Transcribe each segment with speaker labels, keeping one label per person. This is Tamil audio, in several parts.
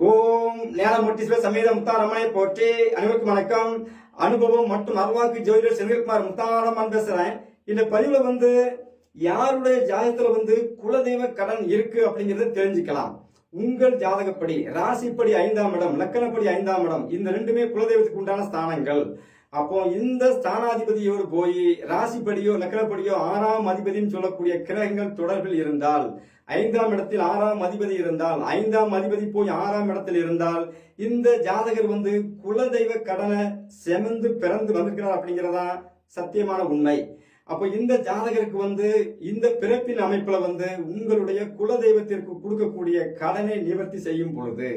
Speaker 1: ஓம் ஞானமூர்த்தீஸ்வர சமேத முத்தாரமனை போற்றி. அனைவருக்கும் வணக்கம். அனுபவம் மற்றும் அருவாக்கு ஜோதிடர் செந்தில்குமார் முத்தாரமன் பேசுறேன் இந்த பதிவுல வந்து யாருடைய ஜாதகத்துல வந்து குலதெய்வ கடன் இருக்கு அப்படிங்கறத தெரிஞ்சுக்கலாம். உங்கள் ஜாதகப்படி ராசிப்படி ஐந்தாம் இடம் லக்கணப்படி ஐந்தாம் இடம் இந்த ரெண்டுமே குலதெய்வத்துக்கு உண்டான ஸ்தானங்கள். அப்போ இந்த ஸ்தானாதிபதியோடு போய் ராசிப்படியோ லக்கணப்படியோ ஆறாம் அதிபதினு சொல்லக்கூடிய கிரகங்கள் தொடர்பில் இருந்தால் ஐந்தாம் இடத்தில் ஆறாம் அதிபதி இருந்தால் ஐந்தாம் அதிபதி போய் ஆறாம் இடத்தில் இருந்தால் இந்த ஜாதகர் வந்து குலதெய்வ கடனை செமந்து பிறந்து வந்திருக்கிறார் அப்படிங்கிறதா சத்தியமான உண்மை. அப்போ இந்த ஜாதகருக்கு வந்து இந்த பிறப்பின் அமைப்புல வந்து உங்களுடைய குலதெய்வத்திற்கு கொடுக்கக்கூடிய கடனை நிவர்த்தி செய்யும் பொழுது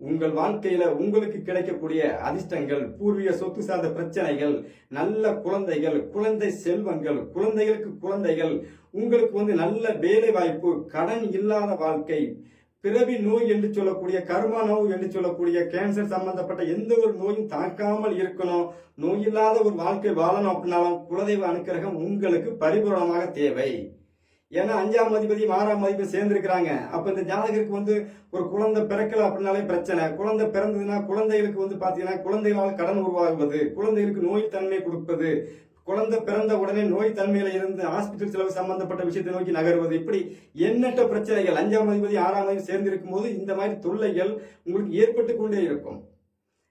Speaker 1: உங்கள் வாழ்க்கையில உங்களுக்கு கிடைக்கக்கூடிய அதிர்ஷ்டங்கள் பூர்வீக சொத்து சார்ந்த பிரச்சனைகள் நல்ல குழந்தைகள் குழந்தை செல்வங்கள் குழந்தைகளுக்கு குழந்தைகள் உங்களுக்கு வந்து நல்ல வேலை வாய்ப்பு கடன் இல்லாத வாழ்க்கை பிறவி நோய் என்று சொல்லக்கூடிய கர்மா நோய் என்று சொல்லக்கூடிய கேன்சர் சம்பந்தப்பட்ட எந்த ஒரு நோயும் தாக்காமல் இருக்கணும். நோய் இல்லாத ஒரு வாழ்க்கை வாழணும் அப்படின்னாலும் குலதெய்வ அனுக்கிரகம் உங்களுக்கு பரிபூரணமாக தேவை. ஏன்னா அஞ்சாம் அதிபதி ஆறாம் அதிபதி சேர்ந்துருக்கிறாங்க. அப்போ இந்த ஜாதகருக்கு வந்து ஒரு குழந்தை பிறக்கல அப்படின்னாலே பிரச்சனை. குழந்தை பிறந்ததுன்னா குழந்தைகளுக்கு வந்து பார்த்தீங்கன்னா குழந்தைகளால் கடன் உருவாகுவது குழந்தைகளுக்கு நோய் தன்மை கொடுப்பது குழந்தை பிறந்த உடனே நோய் தன்மையில இருந்து ஹாஸ்பிட்டல் செலவு சம்பந்தப்பட்ட விஷயத்தை நோக்கி நகர்வது. இப்படி எண்ணற்ற பிரச்சனைகள் அஞ்சாம் அதிபதி ஆறாம் அதிபதி சேர்ந்திருக்கும் போது இந்த மாதிரி தொல்லைகள் உங்களுக்கு ஏற்பட்டு கொண்டே இருக்கும்.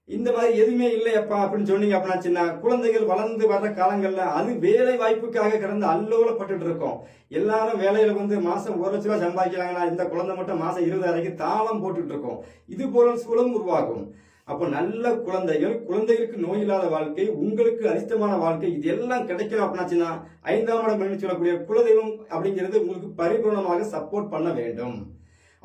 Speaker 1: இந்த மாதிரி எதுவுமே இல்லையப்பா அப்படின்னு சொன்னீங்க அப்படின்னா குழந்தைகள் வளர்ந்து வர்ற காலங்கள்ல அது வேலை வாய்ப்புக்காக கடந்து அல்லோலப்பட்டு இருக்கோம். எல்லாரும் வேலையில வந்து மாசம் ஒரு லட்ச ரூபாய் சம்பாதிக்கிறாங்கன்னா இந்த குழந்தை மட்டும் மாசம் இருபதாயிரம் தாளம் போட்டுட்டு இருக்கோம். இது போல சூழலும் உருவாகும். அப்போ நல்ல குழந்தைகள் குழந்தைகளுக்கு நோய் இல்லாத வாழ்க்கை உங்களுக்கு அதிர்ஷ்டமான வாழ்க்கை இது எல்லாம் கிடைக்கணும் அப்படின்னாச்சுன்னா ஐந்தாம் இடம் சொல்லக்கூடிய குலதெய்வம் அப்படிங்கிறது உங்களுக்கு பரிபூர்ணமாக சப்போர்ட் பண்ண வேண்டும்.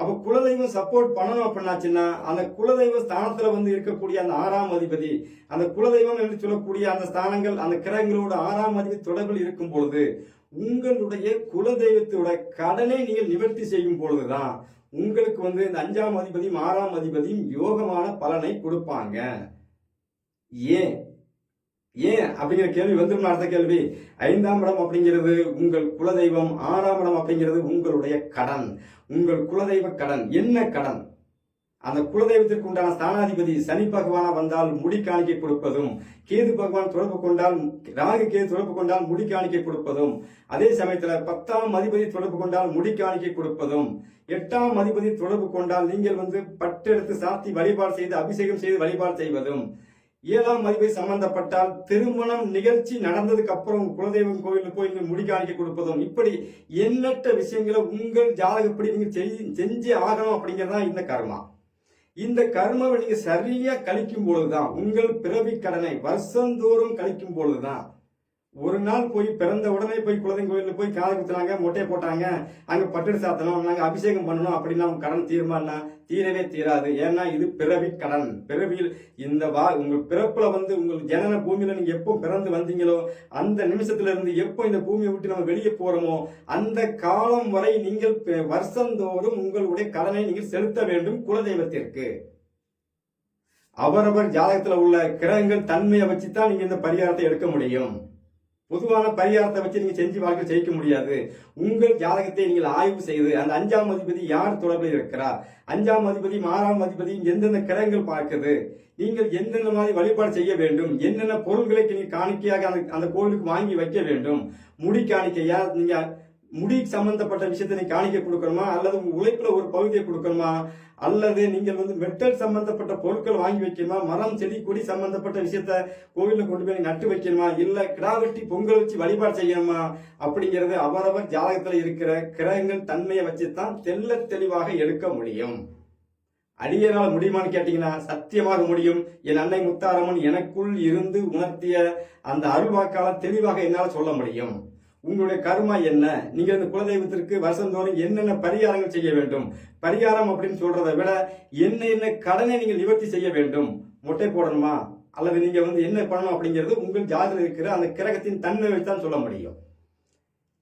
Speaker 1: அப்போ குலதெய்வம் சப்போர்ட் பண்ணணும் அப்படின்னாச்சுன்னா அந்த குலதெய்வ ஸ்தானத்துல வந்து இருக்கக்கூடிய அந்த ஆறாம் அதிபதி அந்த குலதெய்வம் என்று சொல்லக்கூடிய அந்த ஸ்தானங்கள் அந்த கிரகங்களோட ஆறாம் அதிபதி தொடர்பில் இருக்கும் பொழுது உங்களுடைய குலதெய்வத்தோட கடனை நீங்கள் நிவர்த்தி செய்யும் பொழுதுதான் உங்களுக்கு வந்து இந்த அஞ்சாம் அதிபதியும் ஆறாம் அதிபதியும் யோகமான பலனை கொடுப்பாங்க. ஏன்? ஏன் அப்படிங்கிற கேள்வி வந்துடும் அடுத்த கேள்வி. ஐந்தாம் இடம் அப்படிங்கிறது உங்கள் குலதெய்வம் ஆறாம் இடம் அப்படிங்கிறது உங்களுடைய கடன். உங்கள் குலதெய்வ கடன். என்ன கடன்? அந்த குலதெய்வத்திற்கு உண்டான ஸ்தானாதிபதி சனி பகவானா வந்தால் முடி காணிக்கை கொடுப்பதும் கேது பகவான் தொடர்பு கொண்டால் ராகு கேது தொடர்பு கொண்டால் முடி காணிக்கை கொடுப்பதும் அதே சமயத்தில் பத்தாம் அதிபதி தொடர்பு கொண்டால் முடி காணிக்கை கொடுப்பதும் எட்டாம் அதிபதி தொடர்பு கொண்டால் நீங்கள் வந்து பட்டெடுத்து சாத்தி வழிபாடு செய்து அபிஷேகம் செய்து வழிபாடு செய்வதும் ஏழாம் அதிபதி சம்பந்தப்பட்டால் திருமணம் நிகழ்ச்சி நடந்ததுக்கு அப்புறம் குலதெய்வம் கோயிலுக்கு போய் இங்க முடி காணிக்கை கொடுப்பதும். இப்படி எண்ணற்ற விஷயங்களை உங்கள் ஜாதகப்படி நீங்க செஞ்சு ஆகணும் அப்படிங்கறதான் இந்த கர்மா. இந்த கர்மாவை நீங்க சரியா கழிக்கும் பொழுதுதான் உங்கள் பிறவி கடனை வருஷந்தோறும் கழிக்கும் பொழுதுதான் ஒரு நாள் போய் பிறந்த உடனே போய் குலதெய்வம் கோயிலில் போய் காதை குத்துனாங்க மொட்டையை போட்டாங்க அங்கே பட்டு சாத்தணும் நாங்கள் அபிஷேகம் பண்ணணும் அப்படின்னா கடன் தீர்மானா தீரவே தீராது. ஏன்னா இது பிறவி கடன். பிறவியில் இந்த வா உங்கள் பிறப்பில் வந்து உங்கள் ஜனன பூமியில் நீங்கள் எப்போ பிறந்து வந்தீங்களோ அந்த நிமிஷத்துலேருந்து எப்போ இந்த பூமியை விட்டு நம்ம வெளியே போகிறோமோ அந்த காலம் வரை நீங்கள் வருஷந்தோறும் உங்களுடைய கடனை நீங்கள் செலுத்த வேண்டும் குலதெய்வத்திற்கு. அவரவர் ஜாதகத்தில் உள்ள கிரகங்கள் தன்மையை வச்சு தான் நீங்கள் இந்த பரிகாரத்தை எடுக்க முடியும். பொதுவான பரிகாரத்தை வச்சு நீங்க செஞ்சு வாழ்க்கை ஜெயிக்க முடியாது. உங்கள் ஜாதகத்தை நீங்கள் ஆய்வு செய்து அந்த அஞ்சாம் அதிபதி யார் தொடர்பில் இருக்கிறார்? அஞ்சாம் அதிபதி ஆறாம் அதிபதி எந்தெந்த கிரகங்கள் பார்க்குது? நீங்கள் எந்தெந்த மாதிரி வழிபாடு செய்ய வேண்டும்? என்னென்ன பொருள்களை நீங்கள் காணிக்கையாக அந்த அந்த கோவிலுக்கு வாங்கி வைக்க வேண்டும்? முடி காணிக்கையா? நீங்க முடி சம்பந்தப்பட்ட விஷயத்தை நீ காணிக்க கொடுக்கணுமா? அல்லது உங்க உழைப்புல ஒரு பகுதியை கொடுக்கணுமா? அல்லது நீங்கள் வந்து மெட்டல் சம்பந்தப்பட்ட பொருட்கள் வாங்கி வைக்கணுமா? மரம் செடி கொடி சம்பந்தப்பட்ட விஷயத்த கோவிலில் கொண்டு போய் நட்டு வைக்கணுமா? இல்ல கிடாவெட்டி பொங்கல் வச்சு வழிபாடு செய்யணுமா? அப்படிங்கிறது அவரவர் ஜாதகத்தில் இருக்கிற கிரகங்கள் தன்மையை வச்சு தான் தெல்ல தெளிவாக எடுக்க முடியும். அடியனால் முடியுமான்னு கேட்டீங்கன்னா சத்தியமாக முடியும். என் அன்னை முத்தாரம்மன் எனக்குள் இருந்து உணர்த்திய அந்த அருள்வாக்கால தெளிவாக என்னால் சொல்ல முடியும். உங்களுடைய கர்மா என்ன? நீங்கள் இந்த குலதெய்வத்திற்கு வருஷந்தோறும் என்னென்ன பரிகாரங்கள் செய்ய வேண்டும்? பரிகாரம் அப்படின்னு சொல்றதை விட என்ன என்ன கடனை நீங்கள் நிவர்த்தி செய்ய வேண்டும்? மொட்டை போடணுமா? அல்லது நீங்கள் வந்து என்ன பண்ணணும் அப்படிங்கிறது உங்கள் ஜாதகம் இருக்கிற அந்த கிரகத்தின் தன்மை வைத்தான் சொல்ல முடியும்.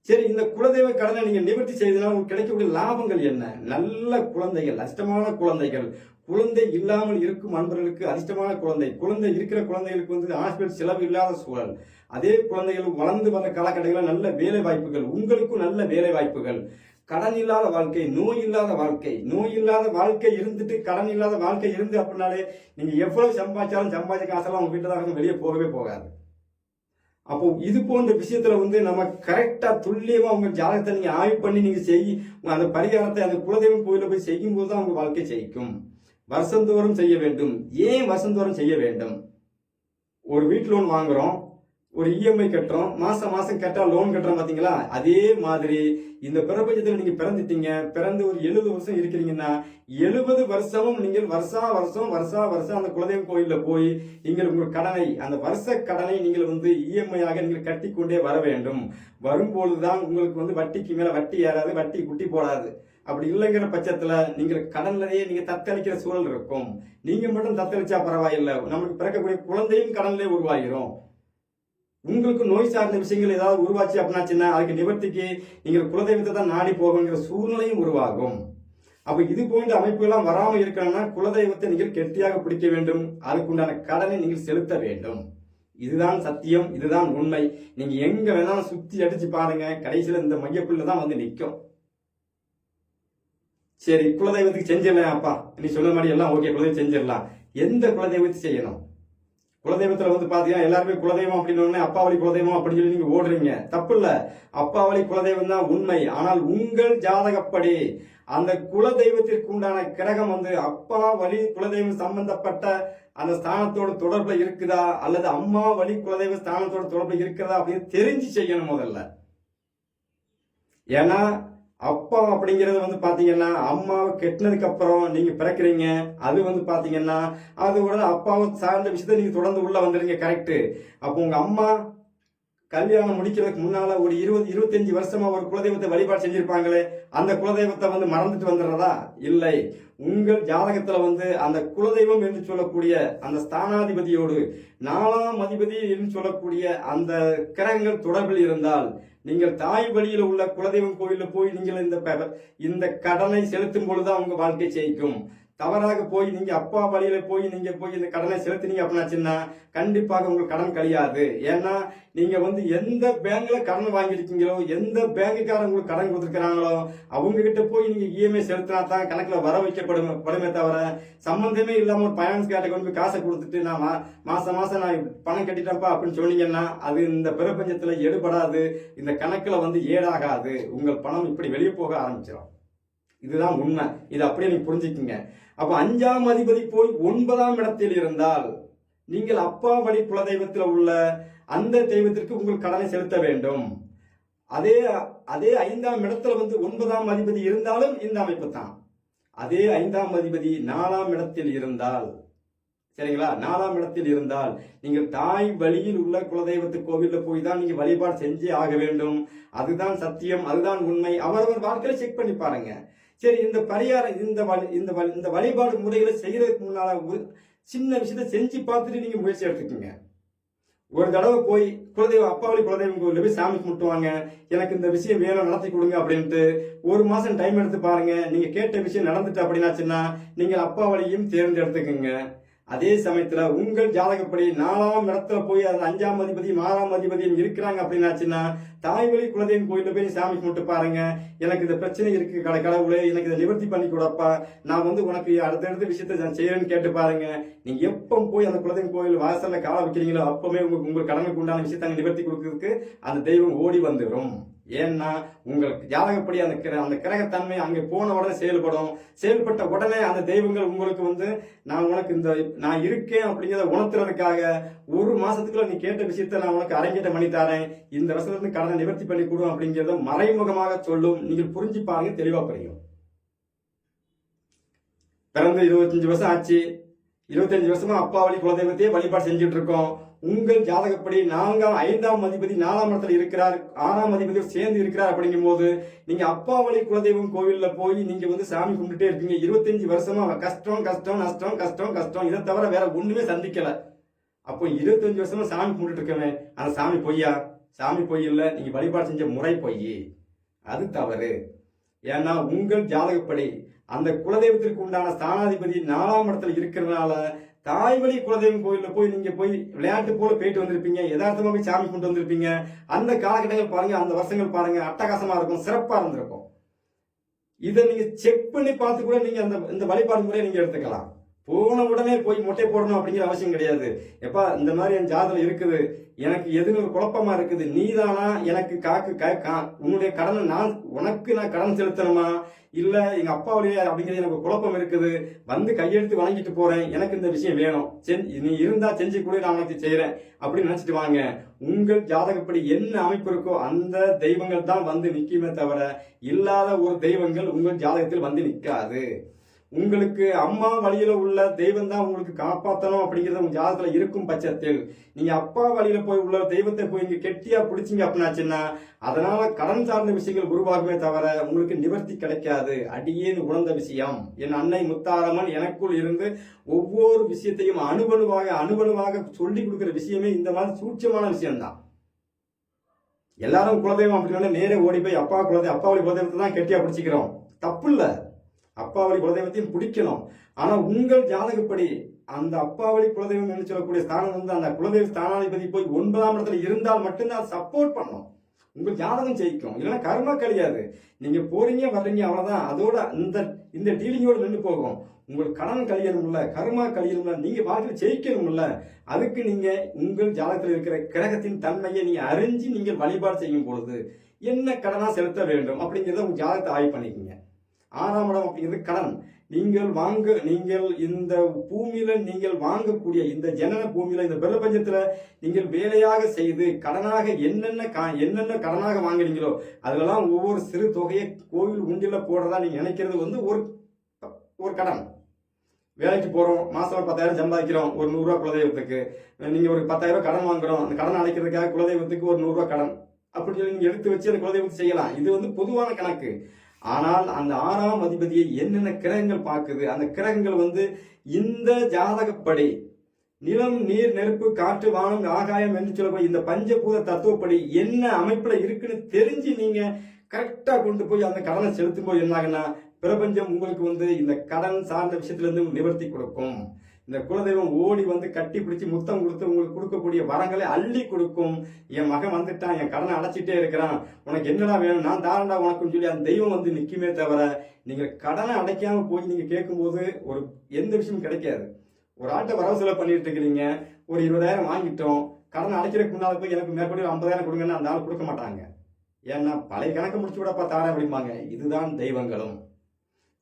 Speaker 1: சரி இந்த குலதெய்வ கடனை நீங்கள் நிவர்த்தி செய்தனால் உங்களுக்கு கிடைக்கக்கூடிய லாபங்கள் என்ன? நல்ல குழந்தைகள் அஷ்டமான குழந்தைகள். குழந்தை இல்லாமல் இருக்கும் அன்பர்களுக்கு அதிர்ஷ்டமான குழந்தை. குழந்தை இருக்கிற குழந்தைகளுக்கு வந்து ஹாஸ்பிட்டல் செலவு இல்லாத சூழல். அதே குழந்தைகள் வளர்ந்து வந்த காலகட்டங்களில் நல்ல வேலை வாய்ப்புகள் உங்களுக்கும் நல்ல வேலை வாய்ப்புகள். கடன் இல்லாத வாழ்க்கை நோய் இல்லாத வாழ்க்கை. நோய் இல்லாத வாழ்க்கை இருந்துட்டு கடன் இல்லாத வாழ்க்கை இருந்து அப்படின்னாலே நீங்க எவ்வளவு சம்பாதிச்சாலும் சம்பாதிச்ச காசெல்லாம் உங்க வீட்டில் தான் வெளியே போகவே போகாது. அப்போ இது போன்ற விஷயத்துல வந்து நம்ம கரெக்டா துல்லியமா உங்க ஜாதகத்தை நீங்க ஆய்வு பண்ணி நீங்க செய் அந்த பரிகாரத்தை அந்த குலதெய்வம் கோயில போய் செய்யும் போது தான் உங்க வாழ்க்கை ஜெயிக்கும். வருஷந்தோறும் செய்ய வேண்டும். ஏன் வருஷந்தோறும் செய்ய வேண்டும்? ஒரு வீட்டு லோன் வாங்குறோம் ஒரு இஎம்ஐ கட்டுறோம் மாசம் மாசம் கட்டா லோன் கட்டுறோம் பாத்தீங்களா? அதே மாதிரி இந்த பிரபஞ்சத்துல நீங்க பிறந்துட்டீங்க பிறந்து ஒரு எழுபது வருஷம் இருக்கிறீங்கன்னா எழுபது வருஷமும் நீங்கள் வருஷா வருஷம் வருஷா வருஷம் அந்த குலதெய்வம் கோயில்ல போய் நீங்கள் உங்கள் கடனை அந்த வருஷ கடனை நீங்கள் வந்து இஎம்ஐ ஆக நீங்கள் கட்டிக்கொண்டே வர வேண்டும். வரும்பொழுதுதான் உங்களுக்கு வந்து வட்டிக்கு மேல வட்டி ஏறாது வட்டி குட்டி போடாது. அப்படி இல்லைங்கிற பட்சத்தில் நீங்கள் கடன்லயே நீங்கள் தத்தளிக்கிற சூழல் இருக்கும். நீங்கள் மட்டும் தத்தளிச்சா பரவாயில்லை. நமக்கு பிறக்கக்கூடிய குழந்தையும் கடன்லேயே உருவாகிறோம். உங்களுக்கு நோய் சார்ந்த விஷயங்கள் ஏதாவது உருவாச்சு அப்படின்னாச்சுன்னா அதுக்கு நிவர்த்திக்கு நீங்கள் குலதெய்வத்தை தான் நாடி போகணுங்கிற சூழ்நிலையும் உருவாகும். அப்போ இது போன்ற அமைப்புகள்லாம் வராமல் இருக்கணும்னா குலதெய்வத்தை நீங்கள் கெட்டியாக பிடிக்க வேண்டும். அதுக்குண்டான கடனை நீங்கள் செலுத்த வேண்டும். இதுதான் சத்தியம் இதுதான் உண்மை. நீங்க எங்க வேணாலும் சுத்தி அடிச்சு பாருங்க. கடைசியில் இந்த மையப்புள்ள தான் வந்து நிற்கும் சரி குலதெய்வத்துக்கு செஞ்சிடலாம் அப்பா. நீ சொன்ன மாதிரி எல்லாம் ஓகே குலதெய்வம் செஞ்சிடலாம். எந்த குலதெய்வத்தை செய்யணும்? குலதெய்வத்தில் வந்து பார்த்தீங்கன்னா எல்லாருமே குலதெய்வம் அப்படின்னு உடனே அப்பா வழி குலதெய்வம் அப்படின்னு சொல்லி நீங்கள் ஓடுறீங்க. தப்பு இல்லை. அப்பா வழி குலதெய்வம் தான் உண்மை. ஆனால் உங்கள் ஜாதகப்படி அந்த குலதெய்வத்திற்கு உண்டான கிரகம் வந்து அப்பா வழி குலதெய்வம் சம்பந்தப்பட்ட அந்த ஸ்தானத்தோட தொடர்பில் இருக்குதா? அல்லது அம்மா வழி குலதெய்வ ஸ்தானத்தோட தொடர்பில் இருக்கிறதா அப்படின்னு தெரிஞ்சு செய்யணும் முதல்ல. ஏன்னா அப்பா அப்படிங்கிறது வந்து பார்த்தீங்கன்னா அம்மாவை கெட்டினதுக்கு அப்புறம் நீங்க பிறக்கிறீங்க. அது வந்து பார்த்தீங்கன்னா அது கூட அப்பாவை சார்ந்த விஷயத்த நீங்கள் தொடர்ந்து உள்ளே வந்துடுங்க கரெக்டு அப்போ உங்கள் அம்மா கல்யாணம் முடிக்கிறதுக்கு முன்னால் ஒரு இருபது இருபத்தஞ்சி வருஷமாக ஒரு குலதெய்வத்தை வழிபாடு செஞ்சுருப்பாங்களே அந்த குலதெய்வத்தை வந்து மறந்துட்டு வந்துடுறதா? இல்லை. உங்கள் ஜாதகத்தில் வந்து அந்த குலதெய்வம் என்று சொல்லக்கூடிய அந்த ஸ்தானாதிபதியோடு நாலாம் அதிபதி என்று சொல்லக்கூடிய அந்த கிரகங்கள் தொடர்பில் இருந்தால் நீங்கள் தாய் வழியில் உள்ள குலதெய்வம் கோயிலில் போய் நீங்கள் இந்த இந்த கடனை செலுத்தும் பொழுது உங்க வாழ்க்கை ஜெயிக்கும். தவறாக போய் நீங்க அப்பா வழியில போய் நீங்க போய் இந்த கடனை செலுத்தினீங்க அப்படின்னாச்சுன்னா கண்டிப்பாக உங்களுக்கு கடன் கழியாது. ஏன்னா நீங்க வந்து எந்த பேங்க்ல கடன் வாங்கியிருக்கீங்களோ எந்த பேங்குக்காரன் உங்களுக்கு கடன் கொடுத்துருக்குறாங்களோ அவங்க கிட்ட போய் நீங்க இஎம்ஐ செலுத்தினா தான் கணக்குல வர வைக்கப்படும் படுமே தவிர சம்பந்தமே இல்லாம ஒரு ஃபைனான்ஸ் கார்டை கொண்டு போய் காசை கொடுத்துட்டு நான் மாதம் மாசம் மாசம் நான் பணம் கட்டிட்டேன்ப்பா அப்படின்னு சொன்னீங்கன்னா அது இந்த பிரபஞ்சத்துல எடுபடாது இந்த கணக்குல வந்து ஏடாகாது. உங்கள் பணம் இப்படி வெளியே போக ஆரம்பிச்சிடும் இதுதான் உண்மை. இது அப்படியே நீங்கள் புரிஞ்சுக்கிங்க. அப்போ அஞ்சாம் அதிபதி போய் ஒன்பதாம் இடத்தில் இருந்தால் நீங்கள் அப்பா வழி குலதெய்வத்தில் உள்ள அந்த தெய்வத்திற்கு உங்கள் கடனை செலுத்த வேண்டும். அதே அதே ஐந்தாம் இடத்துல வந்து ஒன்பதாம் அதிபதி இருந்தாலும் இந்த அமைப்பு தான். அதே ஐந்தாம் அதிபதி நாலாம் இடத்தில் இருந்தால் சரிங்களா? நாலாம் இடத்தில் இருந்தால் நீங்கள் தாய் வழியில் உள்ள குலதெய்வத்து கோவிலில் போய் தான் நீங்கள் வழிபாடு செஞ்சே ஆக வேண்டும். அதுதான் சத்தியம் அதுதான் உண்மை. அவரவர் வாழ்க்கையில செக் பண்ணி பாருங்க. சரி இந்த பரிகாரம் இந்த வழி- இந்த வழி- இந்த வழிபாடு முறைகளை செய்யறதுக்கு முன்னால ஒரு சின்ன விஷயத்தை செஞ்சு பார்த்துட்டு நீங்க முயற்சி எடுத்துக்கோங்க. ஒரு தடவை போய் குலதெய்வம் அப்பாவளி குலதெய்வம் கோயிலில் போய் சாமி கும்பிட்டுவாங்க எனக்கு இந்த விஷயம் வேணும் நடத்தி கொடுங்க அப்படின்ட்டு ஒரு மாசம் டைம் எடுத்து பாருங்க. நீங்க கேட்ட விஷயம் நடந்துட்டு அப்படின்னாச்சுன்னா நீங்க அப்பாவளியும் தேர்ந்தெடுத்துக்கோங்க. அதே சமயத்துல உங்கள் ஜாதகப்படி நாலாம் இடத்துல போய் அது அஞ்சாம் அதிபதியும் ஆறாம் அதிபதியும் இருக்கிறாங்க அப்படின்னாச்சுன்னா தாய்வழி குலதெய்வம் கோயிலில் போய் சாமி கும்பிட்டு பாருங்க. எனக்கு இந்த பிரச்சனை இருக்கு கடை கடவுளே எனக்கு இதை நிவர்த்தி பண்ணி கொடுப்பா. நான் வந்து உனக்கு அடுத்தடுத்த விஷயத்த நான் செய்யறேன்னு கேட்டு பாருங்க. நீங்க எப்போ போய் அந்த குலதெய்வம் கோயில் வாசல்ல கால வைக்கிறீங்களோ அப்பவுமே உங்களுக்கு உங்க கடனுக்கு உண்டான விஷயத்தை நிவர்த்தி கொடுக்கறதுக்கு அந்த தெய்வம் ஓடி வந்துடும் ஏன்னா உங்களுக்கு ஜாதகப்படி அந்த கிர- அந்த கிரகத்தன்மை அங்கே போன உடனே செயல்படும். செயல்பட்ட உடனே அந்த தெய்வங்கள் உங்களுக்கு வந்து நான் உனக்கு இந்த நான் இருக்கேன் அப்படிங்கிறத உணர்த்துறதுக்காக ஒரு மாசத்துக்குள்ள நீ கேட்ட விஷயத்த நான் உனக்கு அரங்கேற்றம் பண்ணி தரேன். இந்த வருஷத்துலேருந்து கடனை நிவர்த்தி பண்ணி கொடு அப்படிங்கிறத மறைமுகமாக சொல்லும். நீங்கள் புரிஞ்சு பாருங்க தெளிவாக புரியும். பிறந்து இருபத்தஞ்சு வருஷம் ஆச்சு. இருபத்தஞ்சு வருஷமா அப்பா வழி குலதெய்வத்தையே வழிபாடு செஞ்சுட்டு இருக்கோம். உங்கள் ஜாதகப்படி நான்காம் ஐந்தாம் அதிபதி நாலாம் இடத்துல இருக்கிறார் ஆறாம் அதிபதி சேர்ந்து இருக்கிறார் அப்படிங்கும் போது நீங்க அப்பாவளி குலதெய்வம் கோவில்ல போய் நீங்க வந்து சாமி கும்பிட்டுட்டே இருக்கீங்க. இருபத்தஞ்சு வருஷமா கஷ்டம் கஷ்டம் நஷ்டம் கஷ்டம் கஷ்டம். இதை தவிர வேற ஒண்ணுமே சந்திக்கல. அப்போ இருபத்தஞ்சு வருஷமா சாமி கும்பிட்டு இருக்கவே அந்த சாமி பொய்யா? சாமி பொய் இல்ல. நீங்க வழிபாடு செஞ்ச முறை பொய். அது தவறு. ஏன்னா உங்கள் ஜாதகப்படி அந்த குலதெய்வத்திற்கு உண்டான ஸ்தானாதிபதி நாலாம் இடத்துல இருக்கிறதுனால தாய்மொழி குலதெய்வம் கோயிலில் போய் நீங்கள் போய் விளையாட்டு போல போயிட்டு வந்திருப்பீங்க. யதார்த்தமாக போய் சாமி கொண்டு வந்திருப்பீங்க. அந்த காலகட்டங்கள் பாருங்க அந்த வருஷங்கள் பாருங்க அட்டகாசமாக இருக்கும் சிறப்பாக இருந்திருக்கும். இதை நீங்கள் செக் பண்ணி பார்த்து கூட நீங்கள் அந்த இந்த வழிபாடு முறையை நீங்கள் எடுத்துக்கலாம். போன உடனே போய் மொட்டை போடணும் அப்படிங்கிற அவசியம் கிடையாது. எப்பா இந்த மாதிரி என் ஜாதகம் இருக்குது. எனக்கு எதுன்னு குழப்பமா இருக்குது. நீதானா? எனக்கு காக்கு கா- உன்னுடைய கடனை நான் உனக்கு நான் கடன் செலுத்தணுமா? இல்ல எங்க அப்பாவுடைய அப்படிங்கிறது எனக்கு குழப்பம் இருக்குது. வந்து கையெழுத்து வணங்கிட்டு போறேன். எனக்கு இந்த விஷயம் வேணும். செஞ்சு நீ இருந்தா செஞ்சு கூட நான் உனக்கு செய்யறேன் அப்படின்னு நினைச்சிட்டு வாங்க. உங்கள் ஜாதகப்படி என்ன அமைப்பு இருக்கோ அந்த தெய்வங்கள் தான் வந்து நிற்குமே தவிர இல்லாத ஒரு தெய்வங்கள் உங்கள் ஜாதகத்தில் வந்து நிற்காது உங்களுக்கு அம்மா வழியில் உள்ள தெய்வம் தான் உங்களுக்கு காப்பாற்றணும் அப்படிங்கிறது உங்கள் ஜாதத்தில் இருக்கும் பட்சத்தில் நீங்கள் அப்பா வழியில் போய் உள்ள தெய்வத்தை போய் இங்கே கெட்டியாக பிடிச்சிங்க அப்படின்னாச்சுன்னா அதனால் கடன் சார்ந்த விஷயங்கள் உருவாகுமே தவிர உங்களுக்கு நிவர்த்தி கிடைக்காது. அடியேன் உணர்ந்த விஷயம். என் அன்னை முத்தாரம்மன் எனக்குள் இருந்து ஒவ்வொரு விஷயத்தையும் அணுவணுவாக அணுவணுவாக சொல்லி கொடுக்குற விஷயமே இந்த மாதிரி சூட்சமான விஷயம்தான். எல்லாரும் குலதெய்வம் அப்படின்னா நேரே ஓடி போய் அப்பா குலதெய்வம் அப்பா வழி குலதெய்வத்தை தான் கெட்டியாக பிடிச்சிக்கிறோம். தப்பு இல்லை. அப்பா வழி குலதெய்வத்தையும் பிடிக்கணும். ஆனா உங்கள் ஜாதகப்படி அந்த அப்பாவளி குலதெய்வம் என்று சொல்லக்கூடிய ஸ்தானம் வந்து அந்த குலதெய்வ ஸ்தானாதிபதி போய் ஒன்பதாம் இடத்துல இருந்தால் மட்டும்தான் சப்போர்ட் பண்ணும். உங்கள் ஜாதகம் ஜெயிக்கும். இல்லைன்னா கர்மா கிடையாது. நீங்க போறீங்க வர்றீங்க அவ்வளவுதான். அதோட இந்த இந்த டீலிங்கோடு நின்று போகும். உங்களுக்கு கடன் கழியணும்ல கர்மா கழியணும்ல நீங்க வாழ்க்கையில் ஜெயிக்கணும்ல அதுக்கு நீங்க உங்கள் ஜாதகத்தில் இருக்கிற கிரகத்தின் தன்மையை நீங்க அறிஞ்சு நீங்கள் வழிபாடு செய்யும் பொழுது என்ன கடனா செலுத்த வேண்டும் அப்படிங்கிறத உங்க ஜாதகத்தை ஆய்வு பண்ணிக்கோங்க. ஆறாம் இடம் அப்படிங்கிறது கடன். நீங்கள் வாங்க நீங்கள் இந்த பூமியில நீங்கள் வாங்கக்கூடிய இந்த ஜனன பூமியில இந்த பிரபஞ்சத்துல நீங்கள் வேலையாக செய்து கடனாக என்னென்ன கா- என்னென்ன கடனாக வாங்குறீங்களோ அதுலலாம் ஒவ்வொரு சிறு தொகையை கோவில் உண்டியில் போடுறதா நீங்க நினைக்கிறது வந்து ஒரு ஒரு கடன். வேலைக்கு போகிறோம் மாதம் ஒரு பத்தாயிரம் சம்பாதிக்கிறோம் ஒரு நூறுரூவா குலதெய்வத்துக்கு. நீங்கள் ஒரு பத்தாயிரம் கடன் வாங்குறோம் அந்த கடன் அடைக்கிறதுக்காக குலதெய்வத்துக்கு ஒரு நூறுரூவா கடன். அப்படின்னு சொல்லி நீங்கள் எடுத்து வச்சு அந்த குலதெய்வத்தை செய்யலாம். இது வந்து பொதுவான கணக்கு. ஆனால் அந்த ஆறாம் அதிபதியை என்னென்ன கிரகங்கள் பார்க்குது? அந்த கிரகங்கள் வந்து இந்த ஜாதகப்படி நிலம் நீர் நெருப்பு காற்று வானம் ஆகாயம் என்று சொல்லக்கூடிய இந்த பஞ்சபூத தத்துவப்படி என்ன அமைப்புல இருக்குன்னு தெரிஞ்சு நீங்க கரெக்டா கொண்டு போய் அந்த கடனை செலுத்தும் போது என்ன ஆகுன்னா பிரபஞ்சம் உங்களுக்கு வந்து இந்த கடன் சார்ந்த விஷயத்துல இருந்து நிவர்த்தி கொடுக்கும். இந்த குலதெய்வம் ஓடி வந்து கட்டி பிடிச்சி முத்தம் கொடுத்து உங்களுக்கு கொடுக்கக்கூடிய வரங்களை அள்ளி கொடுக்கும். என் மகன் வந்துட்டான் என் கடனை அடைச்சிட்டே இருக்கிறான். உனக்கு என்னடா வேணும்? நான் தாரண்டா உனக்குன்னு சொல்லி அந்த தெய்வம் வந்து நிற்குமே தவிர நீங்கள் கடனை அடைக்காம போய் நீங்கள் கேட்கும்போது ஒரு எந்த விஷயமும் கிடைக்காது. ஒரு ஆட்டை வரவு செலவு பண்ணிட்டு இருக்கிறீங்க. ஒரு இருபதாயிரம் வாங்கிட்டோம். கடன் அடைக்கிறதுக்கு முன்னால் போய் எனக்கு மேற்படி ஒரு ஐம்பதாயிரம் கொடுங்கன்னு அந்த ஆள் கொடுக்க மாட்டாங்க. ஏன்னா பழைய கணக்கு முடிச்சு விடப்பா தாரேன் அப்படிம்பாங்க. இதுதான் தெய்வங்களும்.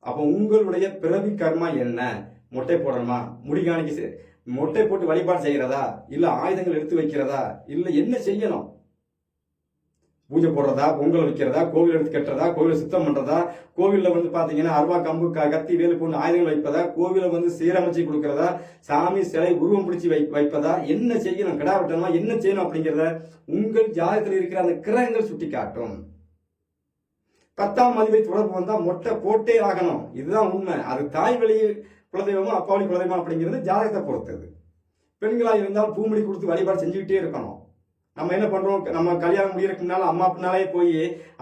Speaker 1: அப்போ உங்களுடைய பிறவி கர்மா என்ன? மொட்டை போடணுமா? முடிகாணிக்கு மொட்டை போட்டு வழிபாடு செய்கிறதா இல்லை ஆயுதங்கள் எடுத்து வைக்கிறதா? இல்லை என்ன செய்யணும்? பூஜை போடுறதா? பொங்கல் வைக்கிறதா? கோவில் எடுத்து கட்டுறதா? கோவிலை சுத்தம் பண்ணுறதா கோவிலில் வந்து பார்த்தீங்கன்னா அருவா கம்பு க- கத்தி வேலு போன்ற ஆயுதங்கள் வைப்பதா? கோவிலை வந்து சீரமைச்சு கொடுக்கறதா? சாமி சிலை உருவம் பிடிச்சி வை வைப்பதா? என்ன செய்யணும்? கிடா வெட்டணுமா? என்ன செய்யணும் அப்படிங்கிறத உங்கள் ஜாதகத்தில் இருக்கிற அந்த கிரகங்கள் சுட்டி காட்டும் பத்தாம் அதிபதி தொடர்பு வந்தால் மொட்டை போட்டே ஆகணும். இதுதான் உண்மை. அது தாய் வழி குலதெய்வமும் அப்பாவளி குலதெய்வம் அப்படிங்கிறது ஜாதகத்தை பொறுத்தது. பெண்களாக இருந்தால் பூமொழி கொடுத்து வழிபாடு செஞ்சுக்கிட்டே இருக்கணும். நம்ம என்ன பண்றோம்? நம்ம கல்யாணம் முடியறதுக்கு முன்னால அம்மா பின்னாலே போய்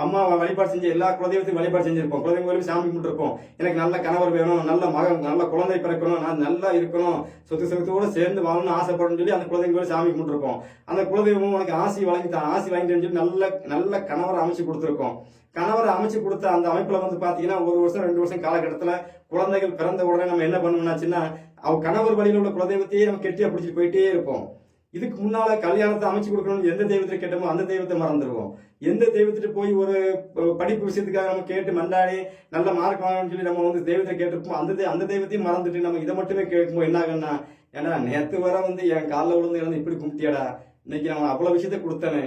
Speaker 1: அம்மா வழிபாடு செஞ்ச எல்லா குலதெய்வத்தையும் வழிபாடு செஞ்சிருப்போம். குலதெய்வம் கோயிலுக்கு சாமி கும்பிட்டுருப்போம். எனக்கு நல்ல கணவர் வேணும் நல்ல மகன் நல்ல குழந்தை பிறக்கணும் நான் நல்லா இருக்கணும் சொத்து சொத்தோட சேர்ந்து வாழணும்னு ஆசைப்படணும்னு சொல்லி அந்த குலதெய்வம் கோயில் சாமி கும்பிட்டுருப்போம். அந்த குலதெய்வம் உனக்கு ஆசி வழங்கி தான் ஆசி வாங்கிட்டு சொல்லி நல்ல நல்ல கணவரை அமைச்சு கொடுத்துருக்கோம். கணவரை அமைச்சு கொடுத்த அந்த அமைப்புல வந்து பாத்தீங்கன்னா ஒரு வருஷம் ரெண்டு வருஷம் காலகட்டத்தில் குழந்தைகள் பிறந்த உடனே நம்ம என்ன பண்ணணும்னாச்சுன்னா அவ கணவர் வழியில் உள்ள குலதெய்வத்தையே நம்ம கெட்டி பிடிச்சிட்டு போயிட்டே இருப்போம். இதுக்கு முன்னால் கல்யாணத்தை அமைச்சு கொடுக்கணும்னு எந்த தெய்வத்தை கேட்டோமோ அந்த தெய்வத்தை மறந்துடுவோம். எந்த தெய்வத்திட்டு போய் ஒரு படிப்பு விஷயத்துக்காக நம்ம கேட்டு மண்டாடி நல்ல மார்க் வாங்கணும்னு சொல்லி நம்ம வந்து தெய்வத்தை கேட்டிருப்போம் அந்த அந்த தெய்வத்தையும் மறந்துட்டு நம்ம இதை மட்டுமே கேட்கும்போது என்ன ஆகும்னா ஏன்னா நேற்று வர வந்து என் காலில் விழுந்து இறந்து இப்படி கும்பிட்டியாடா இன்னைக்கு நம்ம அவ்வளோ விஷயத்தை கொடுத்தனே.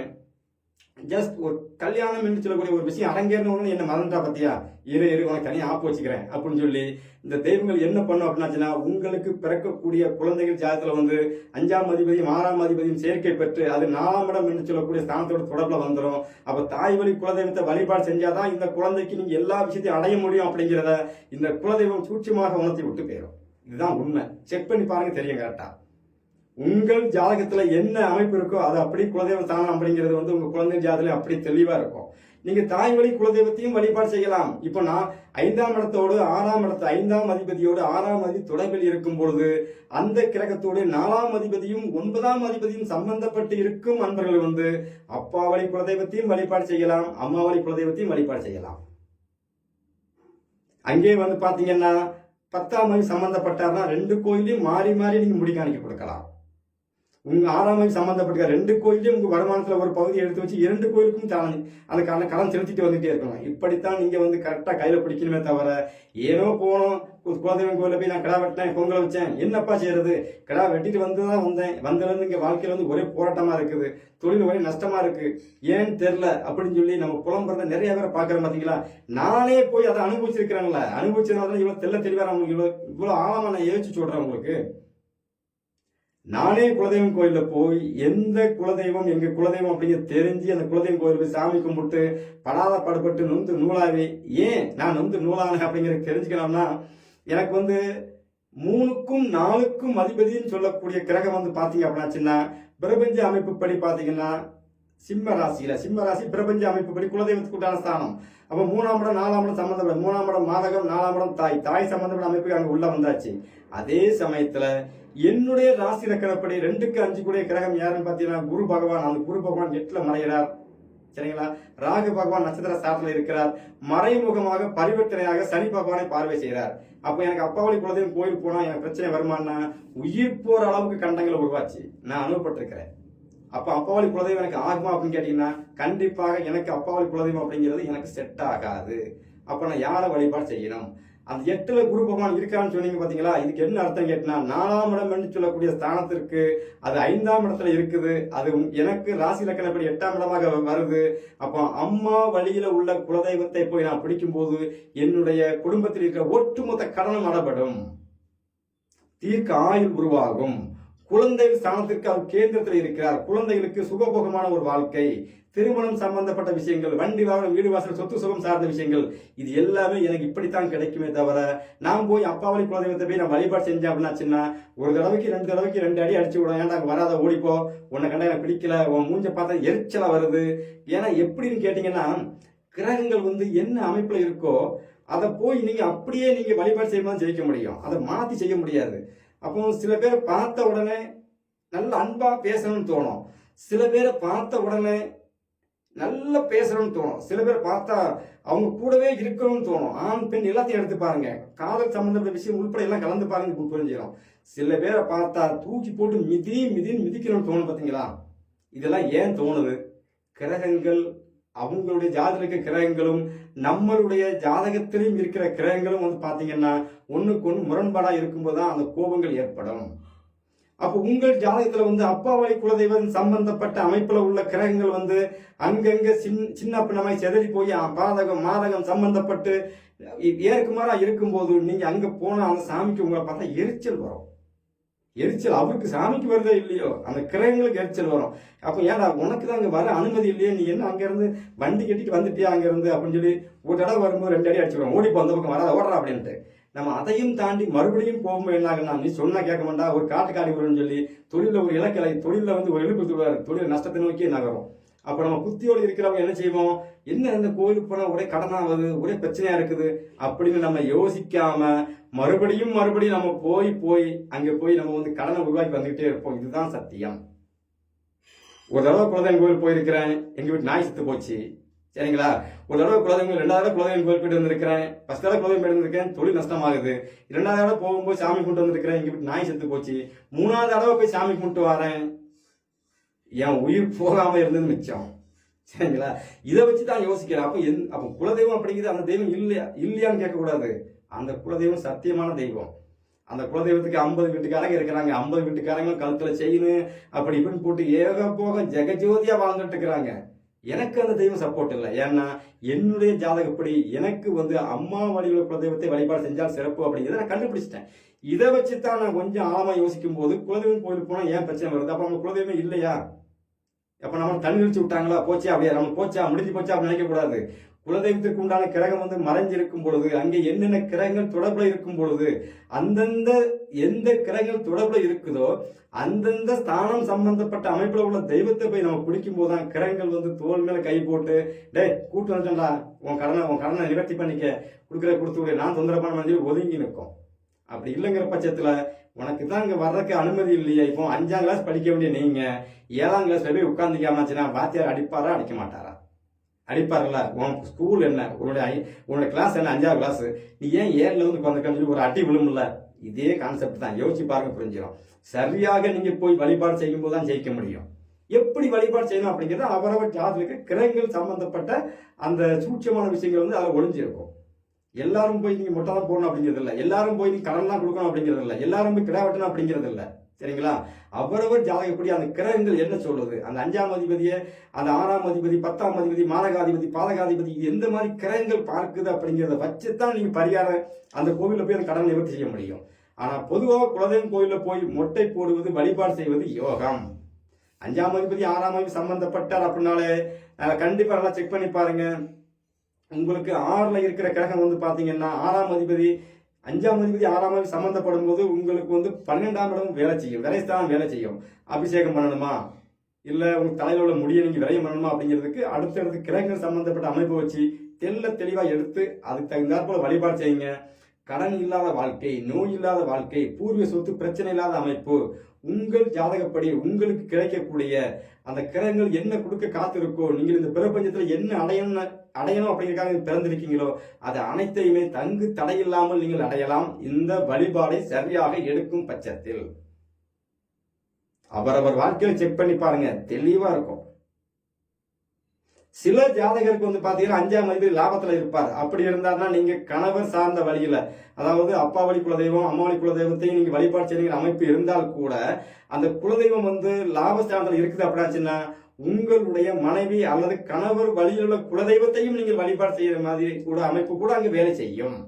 Speaker 1: ஜஸ்ட் ஒரு கல்யாணம் என்று சொல்லக்கூடிய ஒரு விஷயம் அரங்கேறணும்னு என்ன மறந்துட்டா பத்தியா? இரு இரு உனக்கு தனியாக ஆப்பு வச்சுக்கிறேன் அப்படின்னு சொல்லி இந்த தெய்வங்கள் என்ன பண்ணும் அப்படின்னாச்சுன்னா உங்களுக்கு பிறக்கக்கூடிய குழந்தைகள் ஜாதத்துல வந்து அஞ்சாம் அதிபதியும் ஆறாம் அதிபதியும் சேர்க்கை பெற்று அது நாலாம் இடம் என்று சொல்லக்கூடிய ஸ்தானத்தோட தொடர்பில் வந்துடும் அப்போ தாய் வழி குலதெய்வத்தை வழிபாடு செஞ்சாதான் இந்த குழந்தைக்கு நீங்கள் எல்லா விஷயத்தையும் அடைய முடியும் அப்படிங்கிறத இந்த குலதெய்வம் சூட்சமாக உணர்த்தி விட்டு போயிடும் இதுதான் உண்மை. செக் பண்ணி பாருங்க தெரியும் கரெக்டாக உங்கள் ஜாதகத்துல என்ன அமைப்பு இருக்கோ அது அப்படி குலதெய்வ ஸ்தானம் அப்படிங்கிறது வந்து உங்க குழந்தை ஜாதகத்துல அப்படி தெளிவா இருக்கும். நீங்க தாய் வழி குலதெய்வத்தையும் வழிபாடு செய்யலாம். இப்போ நான் ஐந்தாம் இடத்தோடு ஆறாம் இடத்து ஐந்தாம் அதிபதியோடு ஆறாம் அதிபதி தொடர்பில் இருக்கும் பொழுது அந்த கிரகத்தோடு நாலாம் அதிபதியும் ஒன்பதாம் அதிபதியும் சம்பந்தப்பட்டு இருக்கும் அன்பர்கள் வந்து அப்பா வழி குலதெய்வத்தையும் வழிபாடு செய்யலாம் அம்மா வழி குலதெய்வத்தையும் வழிபாடு செய்யலாம். அங்கே வந்து பாத்தீங்கன்னா பத்தாம் மணி சம்பந்தப்பட்டார்னா ரெண்டு கோயிலையும் மாறி மாறி நீங்க முடி காணிக்க கொடுக்கலாம். உங்க ஆளாமை சம்மந்தப்பட்ட சம்பந்தப்பட்ட ரெண்டு கோயிலையும் உங்க வருமானத்துல ஒரு பகுதியை எடுத்து வச்சு இரண்டு கோயிலுக்கும் தானே அந்த கடன் கடன் செலுத்திட்டு வந்துட்டே இருக்கலாம் இப்படித்தான் நீங்க வந்து கரெக்டா கையில பிடிக்கணுமே தவிர ஏனோ போனோம் கு- குலதெய்வம் கோயில போய் நான் கிடா வெட்டினேன் பொங்கலை வச்சேன் என்னப்பா செய்யறது? கிடா வெட்டிட்டு வந்து தான் வந்தேன். வந்ததுலேருந்து இங்க வாழ்க்கையில வந்து ஒரே போராட்டமா இருக்குது. தொழில் ஒரே நஷ்டமா இருக்கு. ஏன்னு தெரியல அப்படின்னு சொல்லி நம்ம புலம்புறத நிறைய பேரை பாக்குறோம் பாத்தீங்களா? நானே போய் அதை அனுபவிச்சிருக்கிறாங்களே அனுபவிச்சதுனால தான் இவ்வளவு தெல்ல தெளிவா நான் இவ்வளோ இவ்வளவு இவ்வளவு ஆழமா நான் யோசிச்சு சொல்றேன் உங்களுக்கு. நானே குலதெய்வம் கோயிலில் போய் எந்த குலதெய்வம் எங்கள் குலதெய்வம் அப்படிங்கிற தெரிஞ்சு அந்த குலதெய்வம் கோயில் போய் சாமி கும்பிட்டு படாத படுபட்டு நொந்து நூலாவே ஏன் நான் நொந்து நூலானேன் அப்படிங்கிறத தெரிஞ்சுக்கலாம்னா எனக்கு வந்து மூணுக்கும் நாலுக்கும் அதிபதின்னு சொல்லக்கூடிய கிரகம் வந்து பாத்தீங்க அப்படின்னாச்சுன்னா பிரபஞ்ச அமைப்பு படி பார்த்தீங்கன்னா சிம்ம ராசியில சிம்ம ராசி பிரபஞ்ச அமைப்பு படி குலதெய்வத்துக்குண்டான ஸ்தானம். அப்போ மூணாம் இடம் நாலாம் இடம் சம்மந்தப்பட மூணாம் இடம் மாதகம் நாலாம் இடம் தாய். தாய் சம்பந்தப்பட்ட அமைப்புக்கு அங்கே உள்ள வந்தாச்சு. அதே சமயத்தில் என்னுடைய ராசி லக்கணப்படி ரெண்டுக்கு அஞ்சு கூடிய கிரகம் யாருன்னு பார்த்தீங்கன்னா குரு பகவான். அந்த குரு பகவான் எட்டில் மறைகிறார். சரிங்களா? ராகு பகவான் நட்சத்திர சாரத்தில் இருக்கிறார். மறைமுகமாக பரிவர்த்தனையாக சனி பகவானை பார்வை செய்கிறார். அப்போ எனக்கு அப்பாவளி குலதெய்வம் கோயில் போனால் எனக்கு பிரச்சனை வருமானா உயிர் போகிற அளவுக்கு கண்டங்களை உருவாச்சு. நான் அனுபவப்பட்டிருக்கிறேன். அப்போ அப்பாவளி குலதெய்வம் எனக்கு ஆகுமா அப்படின்னு கேட்டிங்கன்னா கண்டிப்பாக எனக்கு அப்பாவளி குலதெய்வம் அப்படிங்கிறது எனக்கு செட் ஆகாது. அப்போ நான் யாரை வழிபாடு செய்யணும்? அந்த எட்டுல குரு பகவான் இருக்கான்னு சொன்னீங்க பாத்தீங்களா? இதுக்கு என்ன அர்த்தம் கேட்டினா நாலாம் இடம் என்று சொல்லக்கூடிய ஸ்தானத்திற்கு அது ஐந்தாம் இடத்துல இருக்குது. அது எனக்கு ராசி லக்கணப்படி எட்டாம் இடமாக வருது. அப்போ அம்மா வழியில உள்ள குலதெய்வத்தை போய் நான் பிடிக்கும் போது என்னுடைய குடும்பத்தில் இருக்கிற ஒட்டுமொத்த கடனும் அடப்படும். தீர்க்க ஆயுள் உருவாகும். குழந்தைகள் ஸ்தானத்திற்கு அவர் கேந்திரத்தில் இருக்கிறார். குழந்தைகளுக்கு சுகபோகமான ஒரு வாழ்க்கை. திருமணம் சம்பந்தப்பட்ட விஷயங்கள் வண்டி வாகனம் வீடு வாசல் சொத்து சுகம் சார்ந்த விஷயங்கள் இது எல்லாமே எனக்கு இப்படித்தான் கிடைக்குமே தவிர நான் போய் அப்பாவளி குலதெய்வத்தை போய் நான் வழிபாடு செஞ்சேன் அப்படின்னாச்சுன்னா ஒரு தடவைக்கு ரெண்டு தடவைக்கு ரெண்டு அடி அடிச்சு விடும். ஏன்டா வராத ஓடிப்போ உன்னை கண்டா எனக்கு பிடிக்கல உன் மூஞ்ச பார்த்தா எரிச்சலாக வருது. ஏன்னா எப்படின்னு கேட்டிங்கன்னா கிரகங்கள் வந்து என்ன அமைப்பில் இருக்கோ அதை போய் நீங்கள் அப்படியே நீங்கள் வழிபாடு செய்யும்போது ஜெயிக்க முடியும். அதை மாற்றி செய்ய முடியாது. அப்போ சில பேரை பார்த்த உடனே நல்ல அன்பா பேசணும்னு தோணும். சில பேரை பார்த்த உடனே நல்ல பேசணும்னு தோணும். சில பேர் பார்த்தா அவங்க கூடவே இருக்கணும்னு தோணும். ஆண் பெண் எல்லாத்தையும் எடுத்து பாருங்க. காதல் சம்பந்தப்பட்ட விஷயம் உள்பட எல்லாம் கலந்து பாருங்க புரிஞ்சிடும் சில பேரை பார்த்தா தூக்கி போட்டு மிதி மிதின்னு மிதிக்கணும்னு தோணும் பார்த்தீங்களா இதெல்லாம் ஏன் தோணுது? கிரகங்கள் அவங்களுடைய ஜாதக கிரகங்களும் நம்மளுடைய ஜாதகத்திலையும் இருக்கிற கிரகங்களும் வந்து பார்த்தீங்கன்னா ஒன்றுக்கு ஒன்று முரண்பாடாக இருக்கும்போது தான் அந்த கோபங்கள் ஏற்படும். அப்போ உங்கள் ஜாதகத்தில் வந்து அப்பாவளி குலதெய்வம் சம்பந்தப்பட்ட அமைப்பில் உள்ள கிரகங்கள் வந்து அங்கங்கே சின் சின்ன பின்னமாய் செதறி போய் பாதகம் மாதகம் சம்பந்தப்பட்டு ஏற்குமாறாக இருக்கும்போது நீங்கள் அங்கே போனால் அந்த சாமிக்கு உங்களை பார்த்தா எரிச்சல் வரும். எரிச்சல் அவருக்கு சாமிக்கு வருதோ இல்லையோ? அந்த கிரகங்களுக்கு எரிச்சல் வரும். அப்போ ஏன்டா உனக்கு தான் அங்கே வர அனுமதி இல்லையே? நீ என்ன அங்கேருந்து வண்டி கட்டிட்டு வந்துட்டியா அங்கேருந்து? அப்படின்னு சொல்லி ஒரு தடவை வரும்போது ரெண்டு அடி அடிச்சுக்கிறோம் ஓடி போ அந்த பக்கம் வராத ஓடுறா அப்படின்ட்டு. நம்ம அதையும் தாண்டி மறுபடியும் போகும்போது என்ன நீ சொன்னா கேட்க மாட்டா. ஒரு காட்டு காட்டுக்காரி வரும்னு சொல்லி தொழிலில் ஒரு இலக்கலை தொழிலில் வந்து ஒரு எழுப்பு தொழில் நஷ்டத்தை நோக்கி நகரும். அப்போ நம்ம புத்தியோடு இருக்கிறவங்க என்ன செய்வோம்? என்ன இந்த கோயிலுக்கு போனால் ஒரே கடனாகுது ஒரே பிரச்சனையாக இருக்குது? அப்படின்னு நம்ம யோசிக்காம மறுபடியும் மறுபடியும் நம்ம போய் போய் அங்கே போய் நம்ம வந்து கடனை உருவாக்கி வந்துக்கிட்டே இருப்போம். இதுதான் சத்தியம். ஒரு தடவை குலதெய்வம் கோயில் போயிருக்கிறேன். எங்கள் வீட்டு நாய் செத்து போச்சு. சரிங்களா? ஒரு தடவை குலதெய்வம் ரெண்டாவது தடவை குலதெய்வம் கோயில் போயிட்டு வந்திருக்கிறேன். ஃபஸ்ட் தடவை குலதெய்வம் போயிட்டு வந்திருக்கேன். தொழில் நஷ்டமாகுது. இரண்டாவது தடவை போகும்போது சாமி கும்பிட்டு வந்திருக்கிறேன். எங்கள் வீட்டு நாய் செத்து போச்சு. மூணாவது தடவை போய் சாமி கும்பிட்டு வரேன். என் உயிர் போகாம இருந்தது மிச்சம். சரிங்களா? இதை வச்சு தான் யோசிக்கிறேன். அப்போ என் அப்போ குலதெய்வம் அப்படிங்கிறது அந்த தெய்வம் இல்லையா இல்லையான்னு கேட்கக்கூடாது. அந்த குலதெய்வம் சத்தியமான தெய்வம். அந்த குலதெய்வத்துக்கு ஐம்பது வீட்டுக்காரங்க இருக்கிறாங்க. ஐம்பது வீட்டுக்காரங்க கழுத்துல செய்யணும் அப்படி இப்படின்னு போட்டு ஏக போக ஜெகஜோதியா வாழ்ந்துட்டு இருக்கிறாங்க. எனக்கு அந்த தெய்வம் சப்போர்ட் இல்லை. ஏன்னா என்னுடைய ஜாதகப்படி எனக்கு வந்து அம்மா வழியுள்ள குலதெய்வத்தை வழிபாடு செஞ்சால் சிறப்பு அப்படிங்கிறத நான் கண்டுபிடிச்சிட்டேன். இதை வச்சு தான் நான் கொஞ்சம் ஆழமா யோசிக்கும் போது குலதெய்வம் கோயிலுக்கு போனால் ஏன் பிரச்சனை வருது? அப்போ நம்ம குலதெய்வம் இல்லையா? அப்போ நம்ம தண்ணி வச்சு விட்டாங்களா? போச்சா அப்படியே. நம்ம போச்சா? முடிஞ்சு போச்சா அப்படின்னு நினைக்கக்கூடாது குலதெய்வத்திற்கு உண்டான கிரகம் வந்து மறைஞ்சிருக்கும் பொழுது அங்கே என்னென்ன கிரகங்கள் தொடர்பில் இருக்கும் பொழுது அந்தந்த எந்த கிரகங்கள் தொடர்பில் இருக்குதோ அந்தந்த ஸ்தானம் சம்பந்தப்பட்ட அமைப்பில் உள்ள தெய்வத்தை போய் நம்ம பிடிக்கும் போதுதான் கிரகங்கள் வந்து தோல் மேலே கை போட்டு டேய் கூட்டு வந்துட்டா உன் கடனை உன் கடனை நிவர்த்தி பண்ணிக்க. கொடுக்குற கொடுத்து நான் தொந்தரப்பான பண்ண ஒதுங்கி நிற்கும். அப்படி இல்லைங்கிற பட்சத்தில் உனக்கு தான் இங்கே வர்றதுக்கு அனுமதி இல்லையா. இப்போ அஞ்சாம் கிளாஸ் படிக்க வேண்டிய நீங்கள் ஏழாம் கிளாஸ்ல போய் உட்காந்துக்காமச்சுன்னா வாத்தியார் அடிப்பாரா? அடிக்க மாட்டாரா? அடிப்பார்ல உன் ஸ்கூல் என்ன? உன்னுடைய உன்னோட கிளாஸ் என்ன? அஞ்சாவது கிளாஸ் நீ ஏன் ஏழில் வந்து உட்காந்துருக்கன்னு சொல்லி ஒரு அடி விழுமில்ல? இதே கான்செப்ட் தான். யோசிச்சு பாருங்க புரிஞ்சிடும் சரியாக நீங்கள் போய் வழிபாடு செய்யும் போது தான் ஜெயிக்க முடியும். எப்படி வழிபாடு செய்யணும் அப்படிங்கிறது அவரவர் ஜாதலுக்கு கிரகங்கள் சம்பந்தப்பட்ட அந்த சூட்சமான விஷயங்கள் வந்து அதில் ஒளிஞ்சிருக்கும். எல்லாரும் போய் நீங்க மொட்டை தான் போடணும் அப்படிங்கிறது இல்லை. எல்லாரும் போய் நீ கடன்லாம் கொடுக்கணும் அப்படிங்கிறது இல்லை. எல்லாரும் போய் கிடா வெட்டணும் அப்படிங்கிறது இல்லை. சரிங்களா? அவரவர் ஜாதகப்படி அந்த கிரகங்கள் என்ன சொல்றது அந்த அஞ்சாம் அதிபதியை அந்த ஆறாம் அதிபதி பத்தாம் அதிபதி மாரகாதிபதி பாதகாதிபதி எந்த மாதிரி கிரகங்கள் பார்க்குது அப்படிங்கிறத வச்சு தான் நீங்க பரிகாரம் அந்த கோவிலில் போய் அந்த கடன் நிவர்த்தி செய்ய முடியும். ஆனா பொதுவாக குலதெய்வம் கோயிலில் போய் மொட்டை போடுவது வழிபாடு செய்வது யோகம். அஞ்சாம் அதிபதி ஆறாம் அதிபதி சம்பந்தப்பட்டார் அப்படின்னாலே கண்டிப்பாக கண்டிப்பா நல்லா செக் பண்ணி பாருங்க. உங்களுக்கு ஆறில் இருக்கிற கிரகம் வந்து பார்த்தீங்கன்னா ஆறாம் அதிபதி அஞ்சாம் அதிபதி ஆறாம் அதிபதி சம்மந்தப்படும் போது உங்களுக்கு வந்து பன்னெண்டாம் இடம் வேலை செய்யும். விரைஸ்தானம் வேலை செய்யும். அபிஷேகம் பண்ணணுமா? இல்லை உங்க தலையில் உள்ள முடியை நீங்கள் விரயம் பண்ணணுமா அப்படிங்கிறதுக்கு அடுத்தடுத்து கிரகங்கள் சம்மந்தப்பட்ட அமைப்பு வச்சு தெல்ல தெளிவாக எடுத்து அதுக்கு தகுந்தாற்போல் வழிபாடு செய்யுங்க. கடன் இல்லாத வாழ்க்கை நோய் இல்லாத வாழ்க்கை பூர்வீக சொத்து பிரச்சனை இல்லாத அமைப்பு உங்கள் ஜாதகப்படி உங்களுக்கு கிடைக்கக்கூடிய அந்த கிரகங்கள் என்ன கொடுக்க காத்திருக்கோ நீங்கள் இந்த பிரபஞ்சத்தில் என்ன அடையணும்னு அடையணும் அப்படிங்கிறக்காக நீங்க பிறந்திருக்கீங்களோ அது அனைத்தையுமே தங்கு தடையில்லாமல் நீங்கள் அடையலாம். இந்த வழிபாடை சரியாக எடுக்கும் பட்சத்தில். அவரவர் வாழ்க்கையில செக் பண்ணி பாருங்க தெளிவா இருக்கும். சில ஜாதகருக்கு வந்து பாத்தீங்கன்னா அஞ்சாம் அதிபதி லாபத்துல இருப்பார். அப்படி இருந்தாருன்னா நீங்க கணவர் சார்ந்த வழியில அதாவது அப்பா வழி குலதெய்வம் அம்மா வழி குலதெய்வத்தையும் நீங்க வழிபாடு செய்யுங்கிற அமைப்பு இருந்தால் கூட அந்த குலதெய்வம் வந்து லாபஸ்தானத்துல இருக்குது அப்படின்னாச்சுன்னா உங்களுடைய மனைவி அல்லது கணவர் வழியிலுள்ள குலதெய்வத்தையும் நீங்கள் வழிபாடு செய்யற மாதிரி கூட அமைப்பு கூட அங்கு வேலை செய்யும்.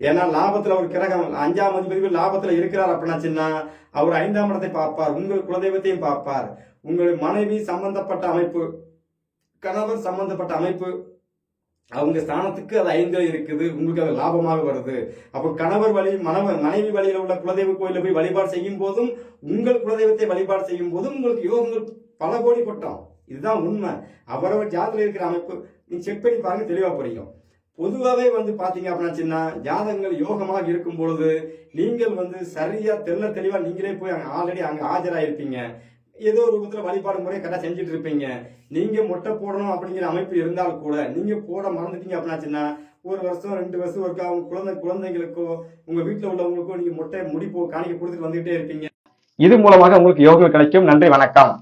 Speaker 1: ஏன்னா லாபத்துல ஒரு கிரகம் அஞ்சாம் அதிபதி லாபத்துல இருக்கிறார் அப்படின்னாச்சுன்னா அவர் ஐந்தாம் இடத்தை பார்ப்பார் உங்கள் குலதெய்வத்தையும் பார்ப்பார். உங்கள் மனைவி சம்பந்தப்பட்ட அமைப்பு கணவர் சம்பந்தப்பட்ட அமைப்பு அவங்க ஸ்தானத்துக்கு அது ஐந்து இருக்குது. உங்களுக்கு அது லாபமாக வருது. அப்போ கணவர் வழி மனவர் மனைவி வழியில் உள்ள குலதெய்வ கோயிலில் போய் வழிபாடு செய்யும் போதும் உங்கள் குலதெய்வத்தை வழிபாடு செய்யும் போதும் உங்களுக்கு யோகங்கள் பல கோடி கொட்டம். இதுதான் உண்மை. அவரவர் ஜாதத்தில் இருக்கிற அமைப்பு. நீ செக் பண்ணி பாருங்க தெளிவாக புரியும். பொதுவாகவே வந்து பார்த்தீங்க அப்படின்னா ஜாதகங்கள் யோகமாக இருக்கும் பொழுது நீங்கள் வந்து சரியாக தெல்ல தெளிவாக நீங்களே போய் அங்கே ஆல்ரெடி அங்க ஆஜராயிருப்பீங்க. ஏதோ ஒரு விதத்தில் வழிபாடு முறை கரெக்டாக செஞ்சுட்டு இருப்பீங்க. நீங்கள் மொட்டை போடணும் அப்படிங்கிற அமைப்பு இருந்தால் கூட நீங்கள் போட மறந்துட்டீங்க அப்படின்னாச்சுன்னா ஒரு வருஷம் ரெண்டு வருஷம் ஒருக்கா உங்கள் குழந்தை குழந்தைங்களுக்கோ உங்கள் வீட்டில் உள்ளவங்களுக்கோ நீங்கள் மொட்டை முடிப்போ காணிக்க கொடுத்துட்டு வந்துகிட்டே இருப்பீங்க.
Speaker 2: இது மூலமாக உங்களுக்கு யோகம் கிடைக்கும். நன்றி வணக்கம்.